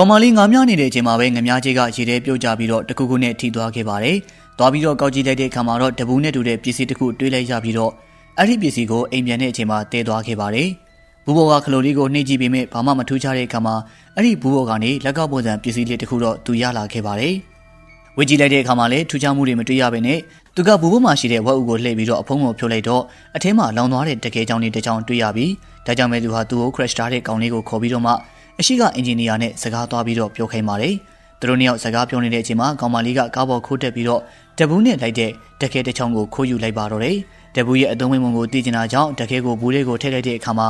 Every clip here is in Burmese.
ကောင်မလေးငါးမြနေတဲ့အချိန်မှာပဲငမားကြီးကရေထဲပြုတ်ကျပြီးတော့တခုခုနဲ့ထိသွားခဲ့ပါတယ်။သွားပြီးတော့ကောက်ကြည့်လိုက်တဲ့အခါမှာတော့တပူးနဲ့တူတဲ့ပစ္စည်းတစ်ခုတွေးလိုက်ရပြီးတော့အဲ့ဒီပစ္စည်းကိုအိမ်ပြန်တဲ့အချိန်မှာတည်သွားခဲ့ပါတယ်။ဘူဘောကခလိုလေးကိုနှိပ်ကြည့်ပြီးမြဘာမှမထူးခြားတဲ့အခါမှာအဲ့ဒီဘူဘောကနေလက်ကောက်ပုံစံပစ္စည်းလေးတစ်ခုတော့သူရလာခဲ့ပါတယ်။ဝေကြည့်လိုက်တဲ့အခါမှာလည်းထူးခြားမှုတွေမတွေ့ရဘဲနဲ့သူကဘူဘောမှာရှိတဲ့ဝက်အုပ်ကိုလှည့်ပြီးတော့အဖုံးကိုဖြုတ်လိုက်တော့အထဲမှာလောင်သွားတဲ့တကယ်ကြောင်လေးတစ်ချောင်းတွေ့ရပြီးဒါကြောင့်ပဲသူဟာသူ့ကို crash ထားတဲ့ကောင်လေးကိုခေါ်ပြီးတော့မှ အရှိကအင်ဂျင်နီယာနဲ့စကားသွားပြီးတော့ပြောခိုင်းပါတယ်။သူတို့နှစ်ယောက်စကားပြောနေတဲ့အချိန်မှာကောင်မလေးကကားပေါ်ခိုးတက်ပြီးတော့တဘူးနဲ့လိုက်တဲ့တကယ်တစ်ချောင်းကိုခိုးယူလိုက်ပါတော့တယ်။တဘူးရဲ့အသုံးဝင်ပုံကိုသိကျင်တာကြောင့်တကယ်ကိုဘူးလေးကိုထည့်လိုက်တဲ့အခါမှာ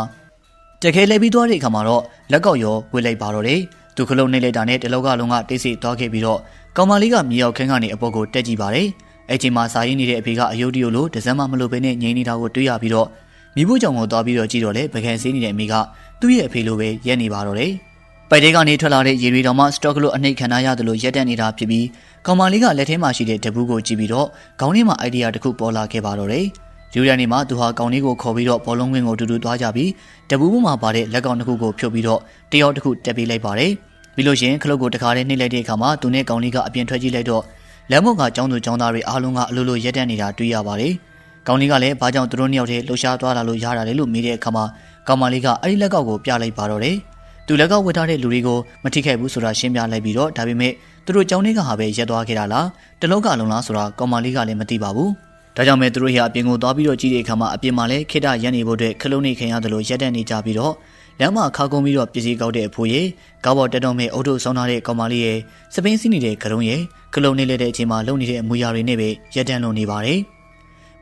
တကယ်လဲပြီးသွားတဲ့အခါမှာတော့လက်ကောက်ရောဝေးလိုက်ပါတော့တယ်။သူခလုံးနှိပ်လိုက်တာနဲ့တလောကလုံးကတိတ်ဆိတ်သွားခဲ့ပြီးတော့ကောင်မလေးကမြေရောက်ခင်းကနေအပေါ်ကိုတက်ကြည့်ပါတယ်။အဲ့ချိန်မှာစာရင်းနေတဲ့အဖေကအယုတ်တီယိုလိုဒဇမ်းမမလို့ပဲနဲ့ငိမ့်နေတာကိုတွေ့ရပြီးတော့မိဖို့ကြောင့်ကိုသွားပြီးတော့ကြည့်တော့လေပကံစင်းနေတဲ့အမိက သူ့ရဲ့အဖေလိုပဲရက်နေပါတော့တယ်။ပိုက်တဲကနေထွက်လာတဲ့ရေတွေတော်မှစတော့ကလို့အနှိတ်ခံရရတယ်လို့ရက်တက်နေတာဖြစ်ပြီးကောင်မလေးကလက်ထဲမှာရှိတဲ့တပူးကိုကြည့်ပြီးတော့ခေါင်းထဲမှာအိုင်ဒီယာတစ်ခုပေါ်လာခဲ့ပါတော့တယ်။ယူရနေမှာသူဟာကောင်လေးကိုခေါ်ပြီးတော့ဘောလုံးဝင်းကိုတူတူသွားကြပြီးတပူးပေါ်မှာပါတဲ့လက်ကောင်တစ်ခုကိုဖြုတ်ပြီးတော့တယောက်တစ်ခုတက်ပေးလိုက်ပါတယ်။ပြီးလို့ရှိရင်ခလုတ်ကိုတခါတည်းနှိပ်လိုက်တဲ့အခါမှာသူနဲ့ကောင်လေးကအပြင်ထွက်ကြည့်လိုက်တော့လမ်းမော့ကចောင်းသူចောင်းသားတွေအားလုံးကအလိုလိုရက်တက်နေတာတွေ့ရပါတယ်။ကောင်လေးကလည်းဘာကြောင့်သူတို့နှစ်ယောက်တည်းလှူရှားသွားလာလို့ရတာလဲလို့မေးတဲ့အခါမှာ ကောင်မလေးကအဲ့ဒီလက်ကောက်ကိုပြလိုက်ပါတော့တယ်။သူလက်ကောက်ဝတ်ထားတဲ့လူတွေကိုမထိခိုက်ဘူးဆိုတာရှင်းပြလိုက်ပြီးတော့ဒါပေမဲ့သူတို့ចောင်းလေးကဟာပဲရက်သွားခဲ့တာလားတလုံးကလုံးလားဆိုတာကောင်မလေးကလည်းမသိပါဘူး။ဒါကြောင့်မဲ့သူတို့ရအပြင်ကိုသွားပြီးတော့ကြည့်တဲ့အခါမှာအပြင်မှာလည်းခိတရက်နေဖို့အတွက်ခလုံးနေခင်ရတယ်လို့ရက်တက်နေကြပြီးတော့လမ်းမှာခါကုန်းပြီးတော့ပစ္စည်းကောက်တဲ့အဖိုးရေကားပေါ်တက်တော့မဲ့အုတ်ထုတ်ဆောင်းထားတဲ့ကောင်မလေးရဲ့စပိန်စီးနေတဲ့ကရုံးရဲ့ကလုံးနေလက်တဲ့အချိန်မှာလုံနေတဲ့အမူအရာတွေနဲ့ပဲရက်တန်းလုံနေပါတယ်။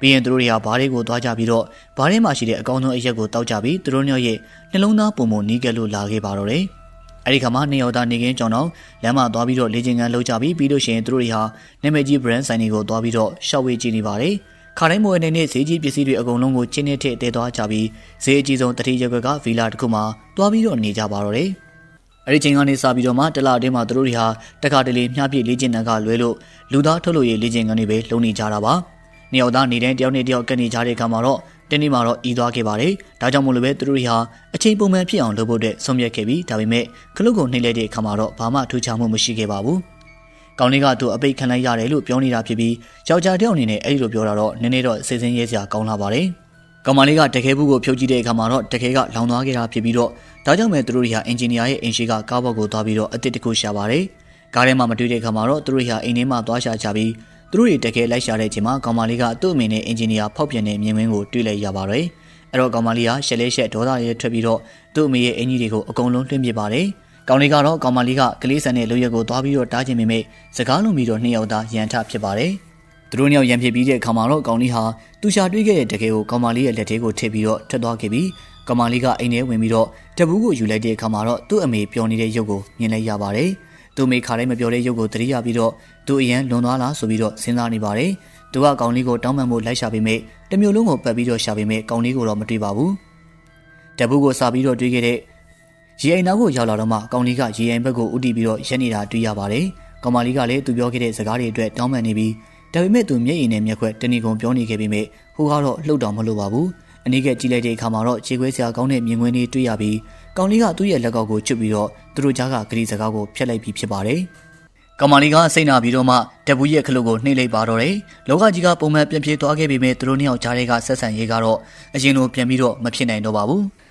ပြီးရင်သူတို့တွေကဘားတွေကိုသွားကြပြီးတော့ဘားထဲမှာရှိတဲ့အကောင်းဆုံးအရက်ကိုတောက်ကြပြီးသူတို့ညရဲ့နှလုံးသားပုံပုံနီးကဲလို့လာခဲ့ပါတော့တယ်။အဲဒီခါမှာနေရော်သားနေကင်းကြောင်တော့လမ်းမှာသွားပြီးတော့လေကျင်ကန်လှုပ်ကြပြီးပြီးလို့ရှိရင်သူတို့တွေဟာနာမည်ကြီး brand ဆိုင်တွေကိုသွားပြီးတော့ရှောက်ဝေးကြည့်နေပါတယ်။ခါတိုင်းမွေနေနဲ့ဈေးကြီးပစ္စည်းတွေအကုန်လုံးကိုချင်းနဲ့ထည့်တည်သွားကြပြီးဈေးအကြီးဆုံးတတိယရွက်ကဗီလာတစ်ခုမှာတွားပြီးတော့နေကြပါတော့တယ်။အဲဒီချိန်ကနေစပြီးတော့မှတလအတွင်းမှာသူတို့တွေဟာတခါတလေမျှပြည့်လေ့ကျင့်တန်းကလွဲလို့လူသားထုတ်လို့ရေးလေ့ကျင့်ခန်းတွေပဲလုပ်နေကြတာပါ။ နေအောင်သားနေတဲ့တယောက်နဲ့တယောက်ကနေကြတဲ့အခါမှာတော့တင်းနေမှာတော့ဤသွားခဲ့ပါတယ်။ဒါကြောင့်မို့လို့ပဲသူတို့တွေဟာအချိန်ပုံမှန်ဖြစ်အောင်လုပ်ဖို့အတွက်ဆုံးဖြတ်ခဲ့ပြီးဒါပေမဲ့ခလုတ်ကိုနှိမ့်လိုက်တဲ့အခါမှာတော့ဘာမှထူးခြားမှုမရှိခဲ့ပါဘူး။ကောင်းလေးကသူ့အပိတ်ခံလိုက်ရတယ်လို့ပြောနေတာဖြစ်ပြီးယောက်ျားတယောက်အနေနဲ့အဲ့ဒီလိုပြောတာတော့နည်းနည်းတော့စိတ်ဆင်းရဲစရာကောင်းလာပါတယ်။ကောင်မလေးကတခဲဘူးကိုဖြုတ်ကြည့်တဲ့အခါမှာတော့တခဲကလောင်သွားခဲ့တာဖြစ်ပြီးတော့ဒါကြောင့်ပဲသူတို့တွေဟာအင်ဂျင်နီယာရဲ့အင်ရှိကကားဘောက်ကိုသွားပြီးတော့အစ်စ်တစ်ခုရှာပါတယ်။ကားထဲမှာမတွေ့တဲ့အခါမှာတော့သူတို့တွေဟာအိမ်ထဲမှာသွားရှာကြပြီး သူတို့တွေတကယ်လိုက်ရှာတဲ့အချိန်မှာကောင်မလေးကသူ့အမေနဲ့အင်ဂျင်နီယာဖောက်ပြန်တဲ့မြင်ကွင်းကိုတွေ့လိုက်ရပါတယ်။အဲ့တော့ကောင်မလေးကရှက်လဲရှက်ဒေါသရဲထွက်ပြီးတော့သူ့အမေရဲ့အင်ကြီးတွေကိုအကုန်လုံးတွင်းပစ်ပါတယ်။ကောင်လေးကတော့ကောင်မလေးကကလေးဆန်တဲ့လူရက်ကိုသွားပြီးတော့တားချင်ပေမဲ့စကားလုံးပြီးတော့နှစ်ယောက်သားရန်ထဖြစ်ပါတယ်။သူတို့နှစ်ယောက်ရန်ဖြစ်ပြီးတဲ့အခါမှာတော့ကောင်လေးဟာသူရှာတွေ့ခဲ့တဲ့တကယ်ကိုကောင်မလေးရဲ့လက်ထဲကိုထည့်ပြီးတော့ထွက်သွားခဲ့ပြီးကောင်မလေးကအိမ်ထဲဝင်ပြီးတော့တပူးကိုယူလိုက်တဲ့အခါမှာတော့သူ့အမေပျော်နေတဲ့ရုပ်ကိုမြင်လိုက်ရပါတယ်။ သူ့မိခါတိုင်းမပြောတဲ့ရုပ်ကိုသတိရပြီးတော့သူအရန်လွန်သွားလားဆိုပြီးတော့စဉ်းစားနေပါတယ်။သူကကောင်လေးကိုတောင်းပန်ဖို့လိုက်ရှာပေမဲ့တမျိုးလုံးကိုပတ်ပြီးတော့ရှာပေမဲ့ကောင်လေးကိုတော့မတွေ့ပါဘူး။တပူးကိုစာပြီးတော့တွေ့ခဲ့တဲ့ရေအိမ်နောက်ကိုရောက်လာတော့မှကောင်လေးကရေအိမ်ဘက်ကိုဥတီပြီးတော့ရက်နေတာတွေ့ရပါတယ်။ကောင်မလေးကလည်းသူပြောခဲ့တဲ့စကားတွေအတွက်တောင်းပန်နေပြီးဒါပေမဲ့သူမျက်ရည်နဲ့မျက်ခွက်တဏီကုံပြောနေခဲ့ပေမဲ့ဟိုကတော့လှုပ်တော်မလို့ပါဘူး။အနည်းကကြည့်လိုက်တဲ့အခါမှာတော့ခြေခွဲစရာကောင်းတဲ့မြင်ကွင်းလေးတွေ့ရပြီး ကောင်လေးကသူ့ရဲ့လက်ကောက်ကိုချွတ်ပြီးတော့သူတို့ကြားကဂရီစကားကိုဖျက်လိုက်ပြီးဖြစ်ပါတယ်။ကောင်မလေးကစိတ်နာပြီးတော့မှတပူရဲ့ခလုတ်ကိုနှိမ့်လိုက်ပါတော့တယ်။လောကကြီးကပုံမှန်ပြန်ပြေးသွားခဲ့ပေမဲ့သူတို့နှစ်ယောက်ကြားထဲကဆက်ဆံရေးကတော့အရင်လိုပြန်ပြီးတော့မဖြစ်နိုင်တော့ပါဘူး။